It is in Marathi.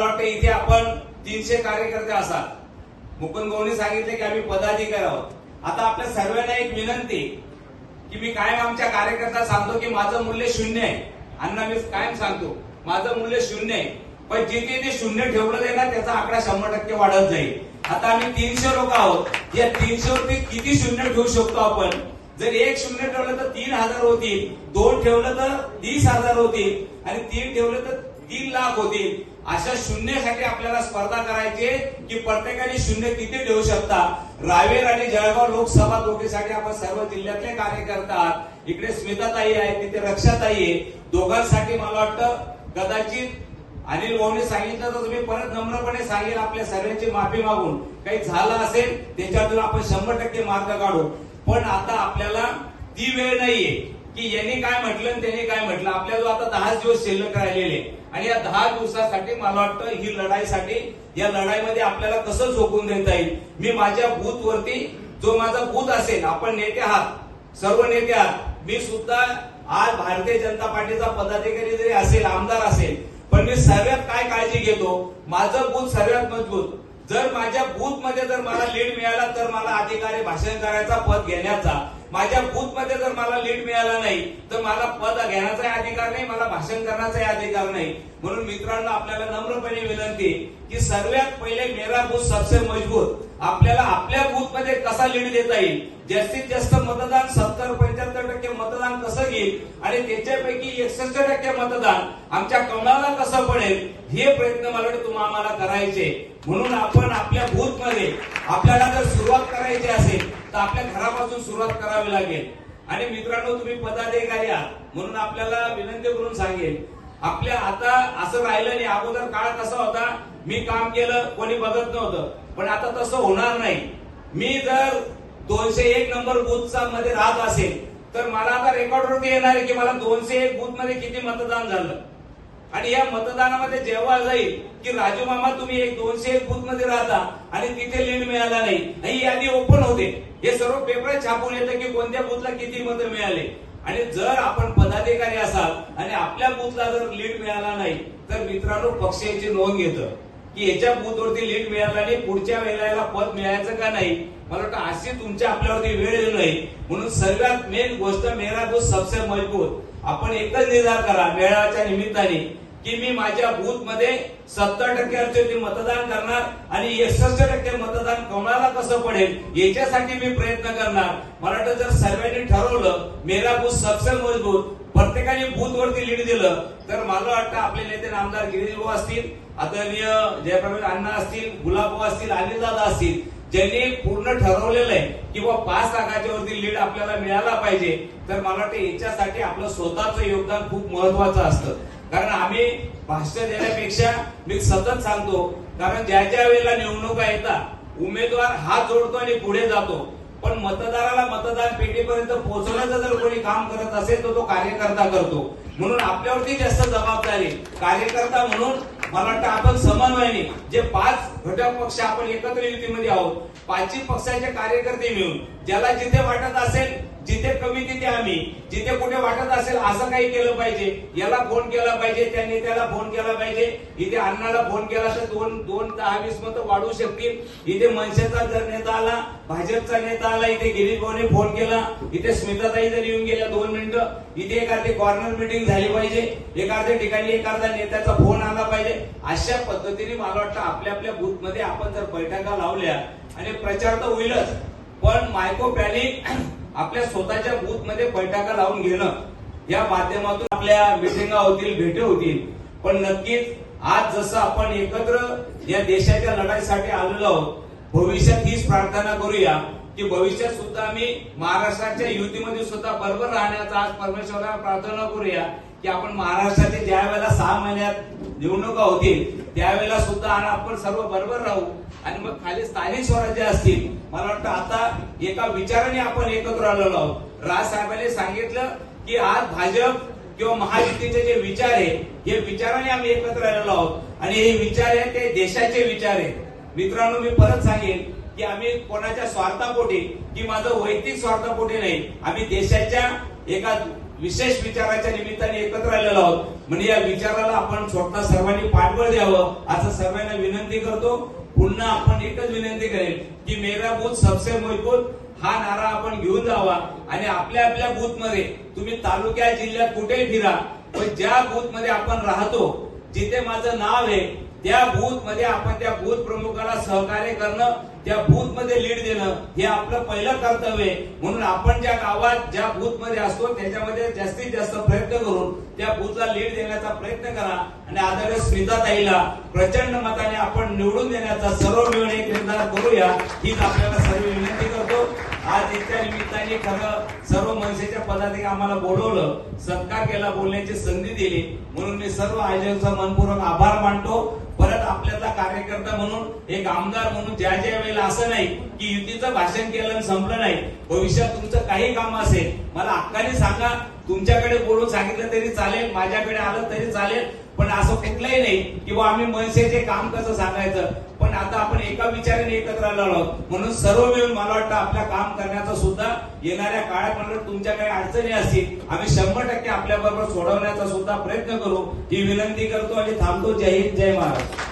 मला वाटतं इथे आपण तीनशे कार्यकर्ते असाल. मुकुंद भाऊनी सांगितले की आम्ही पदाधिकारी आहोत. आता आपल्या सर्वांना एक विनंती की मी कायम आमच्या कार्यकर्ता सांगतो की माझं मूल्य शून्य आहे. अण्णा मी कायम सांगतो माझं मूल्य शून्य आहे. पण जिथे ते शून्य ठेवलं जाईल ना त्याचा आकडा शंभर टक्के वाढत जाईल. आता आम्ही तीनशे लोक आहोत. या तीनशे वरती किती शून्य ठेवू शकतो आपण? जर एक शून्य ठेवलं तर तीन हजार होतील. दोन ठेवलं तर तीस हजार होतील. आणि तीन ठेवलं तर तीन लाख होतील. अशा शून्यासाठी आपल्याला स्पर्धा करायची की प्रत्येकाने शून्य किती ठेवू शकता? रावेर आणि जळगाव लोकसभा दोघीसाठी आपण सर्व जिल्ह्यातले कार्य करतात इकडे स्मिताताई आहे तिथे रक्षाताई आहे दोघांसाठी मला वाटतं कदाचित अनिल भाऊने सांगितलं तर तुम्ही परत नम्रपणे सांगेल आपल्या सर्वांची माफी मागून. काही झालं असेल त्याच्यातून आपण शंभर टक्के मार्ग काढू. पण आता आपल्याला ती वेळ नाहीये की यांनी काय म्हटलं आणि त्यांनी काय म्हटलं. आपल्या जो आता दहाच दिवस शिल्लक राहिलेले आणि या दहा दिवसासाठी मला वाटतं ही लढाईसाठी या लढाईमध्ये आपल्याला कसं झोकून देता येईल? मी माझ्या बूथवरती जो माझा बूथ असेल आपण नेते आहात सर्व नेते आहात मी सुद्धा आज भारतीय जनता पार्टीचा पदाधिकारी जरी असेल आमदार असेल पण मी सर्वात काय काळजी घेतो? माझं बूथ सर्वात मजबूत. जर माझ्या बूथमध्ये जर मला लीड मिळाला तर मला अधिकारी भाषण करायचा पद घेण्याचा. माझ्या मला लीड मिळाला नाही तर मला पद घेण्याचाही अधिकार नाही मला भाषण करण्याचाही अधिकार नाही. म्हणून मित्रांनो आपल्याला नम्रपणे विनंती की सर्वात पहिले मेरा बूथ सबसे मजबूत. आपल्याला आपल्या बूथमध्ये कसा लीड देता येईल? जास्तीत जास्त मतदान सत्तर पंच्याहत्तर टक्के मतदान कसं घेईल? आणि त्याच्यापैकी एकसष्ट टक्के मतदान आमच्या कमळाला कसं पडेल? हे प्रयत्न मला वाटतं तुम्हा आम्हाला करायचे म्हणून आपण आपल्या बूथमध्ये आपल्याला जर सुरुवात करायची असेल तर आपल्या घरापासून सुरुवात करावी लागेल. आणि मित्रांनो तुम्ही पदाधिकारी आहात. म्हणून आपल्याला विनंती करून सांगेल आपल्या आता असं राहिलं नाही. अगोदर काळ कसा होता? मी काम केलं कोणी बघत नव्हतं. पण आता तसं होणार नाही. मी जर दोनशे एक नंबर बूथचा मध्ये राहत असेल तर मला आता रेकॉर्डवरती येणार आहे की मला दोनशे एक बूथमध्ये किती मतदान झालं. आणि या मतदानामध्ये जेव्हा जाईल की राजू मामा तुम्ही एक दोनशे एक बूथमध्ये राहता आणि तिथे लीड मिळाला नाही ही यादी ओपन होते हे सर्व पेपर छापून येतं की कोणत्या बूथला किती मतं मिळाले. आणि जर आपण पदाधिकारी असाल आणि आपल्या बूथला जर लीड मिळाला नाही तर मित्रांनो पक्षाची नोंद घेतं. की याच्या बूथवरती लीड मिळाला नाही पुढच्या वेळेला पद मिळायचं का नाही? मला वाटतं अशी तुमच्या आपल्यावरती वेळ येऊ नये. म्हणून सर्वात मेन गोष्ट मेरा बूथ सबसे मजबूत. आपण एकच निर्धार करा मेळाव्याच्या निमित्ताने की मी माझ्या बूथमध्ये सत्तर टक्के मतदान करणार आणि एकसष्ट टक्के मतदान कमळाला कसं पडेल याच्यासाठी मी प्रयत्न करणार. मला वाटतं जर सर्वांनी ठरवलं मेरा बूथ सबसे मजबूत प्रत्येकाने बूथवरती लीड दिलं तर मला वाटतं आपले नेते आमदार गिरीश असतील आदरणीय जयप्रकाश अण्णा असतील गुलाबभाऊ असतील अनिलदादा असतील ज्यांनी पूर्ण ठरवलेलं आहे की बा पाच लाखाच्या वरती लीड आपल्याला मिळाला पाहिजे तर मला वाटतं याच्यासाठी आपलं स्वतःचं योगदान खूप महत्वाचं असतं. कारण आम्ही भाष्य देण्यापेक्षा मी सतत सांगतो कारण ज्या ज्या वेळेला निवडणुका येतात उमेदवार हात जोडतो आणि पुढे जातो. पण मतदाराला मतदान पेटीपर्यंत पोहोचवण्याचं जर कोणी काम करत असेल तर तो कार्यकर्ता करतो. म्हणून आपल्यावरती जास्त जबाबदारी. कार्यकर्ता म्हणून मला वाटतं आपण समन्वयाने जे पाच घटक पक्ष आपण एकत्र युतीमध्ये आहोत पाचही पक्षाचे कार्यकर्ते मिळून ज्याला जिथे वाटत असेल जिथे कमी तिथे आम्ही जिथे कुठे वाटत असेल असं काही केलं पाहिजे याला फोन केला पाहिजे त्या नेत्याला फोन केला पाहिजे इथे अण्णाला फोन केला तर दोन दोन दहा वीस मत वाढू शकतील. इथे मनसेचा जर नेता आला भाजपचा नेता आला इथे गिरीश भाऊने फोन केला इथे स्मिताताई जर येऊन गेल्या दोन मिनिटं इथे एखादी कॉर्नर मिटिंग झाली पाहिजे एखाद्या ठिकाणी एखादा नेत्याचा फोन आला पाहिजे अशा पद्धतीने मला वाटतं आपल्या आपल्या बूथमध्ये आपण जर बैठका लावल्या आणि प्रचार तर होईलच पण मायको प्लॅनिंग आपल्या स्वतःच्या बूथमध्ये बैठका लावून घेणं या माध्यमातून आपल्या मिटिंगा होतील भेटी होतील. पण नक्कीच आज जसं आपण एकत्र या देशाच्या लढाईसाठी आलेलो आहोत भविष्यात हीच प्रार्थना करूया की भविष्यात सुद्धा आम्ही महाराष्ट्राच्या युतीमध्ये सुद्धा बरोबर राहण्याचा आज परमेश्वराला प्रार्थना करूया की आपण महाराष्ट्राचे ज्या वेळेला सहा महिन्यात निवडणुका होतील त्यावेळेला सुद्धा आणि आपण सर्व बरोबर राहू. आणि मग खाली स्थानिक स्वराज्य असतील मला वाटतं आता एका विचाराने आपण एकत्र आलेलो आहोत. राज साहेबांनी सांगितलं की आज भाजप किंवा महायुतीचे जे विचार आहे हे विचाराने आम्ही एकत्र आलेलो आहोत. आणि हे विचार आहे ते देशाचे विचार आहेत. मित्रांनो मी परत सांगेन की आम्ही कोणाच्या स्वार्थापोटी की माझं वैयक्तिक स्वार्थापोटी नाही. आम्ही देशाच्या एका विशेष विचाराच्या निमित्ताने एकत्र आलेलो आहोत. म्हणजे या विचाराला आपण स्वतः सर्वांनी पाठबळ द्यावं असं सर्वांना विनंती करतो. पुन्हा आपण एकच विनंती करेल की मेरा बूथ सबसे मजबूत हा नारा आपण घेऊन जावा. आणि आपल्या आपल्या बूथमध्ये तुम्ही तालुक्या जिल्ह्यात कुठेही फिरा पण ज्या बूथमध्ये आपण राहतो जिथे माझं नाव आहे त्या बूथमध्ये आपण त्या बूथ प्रमुखाला सहकार्य करणं त्या बूथमध्ये लीड देणं हे आपलं पहिलं कर्तव्य आहे. म्हणून आपण ज्या गावात ज्या बूथमध्ये असतो त्याच्यामध्ये जास्तीत जास्त प्रयत्न करून त्या बूथला लीड देण्याचा प्रयत्न करा. आणि आदरणीय स्मिताताईला प्रचंड मताने आपण निवडून देण्याचा सर्व मिळून एक निर्धार करूया हीच आपल्याला सर्व विनंती करतो. आज इतक्या निमित्ताने खरं सर्व मनसेच्या पदाधिकारी आम्हाला बोलवलं सत्कार केला बोलण्याची संधी दिली. म्हणून मी सर्व आयोजकांचा मनपूर्वक आभार मानतो. कार्यकर्ता म्हणून एक आमदार म्हणून ज्या ज्या वेळेला असं नाही की युतीचं भाषण केलं आणि संपलं नाही भविष्यात तुमचं काही काम असेल मला हक्काने सांगा. तुमच्याकडे बोलून सांगितलं तरी चालेल माझ्याकडे आलं तरी चालेल पण असं कुठलंही नाही की बा आम्ही मनसेचे काम कसं सांगायचं. पण आता आपण एका विचाराने एकत्र आलो आहोत. म्हणून सर्व मिळून मला वाटतं आपल्या काम करण्याचा सुद्धा येणाऱ्या काळात म्हणलं तुमच्या काही अडचणी असतील आम्ही शंभर टक्के आपल्या बरोबर सोडवण्याचा सुद्धा प्रयत्न करू. ही विनंती करतो आणि थांबतो. जय हिंद जय महाराष्ट्र.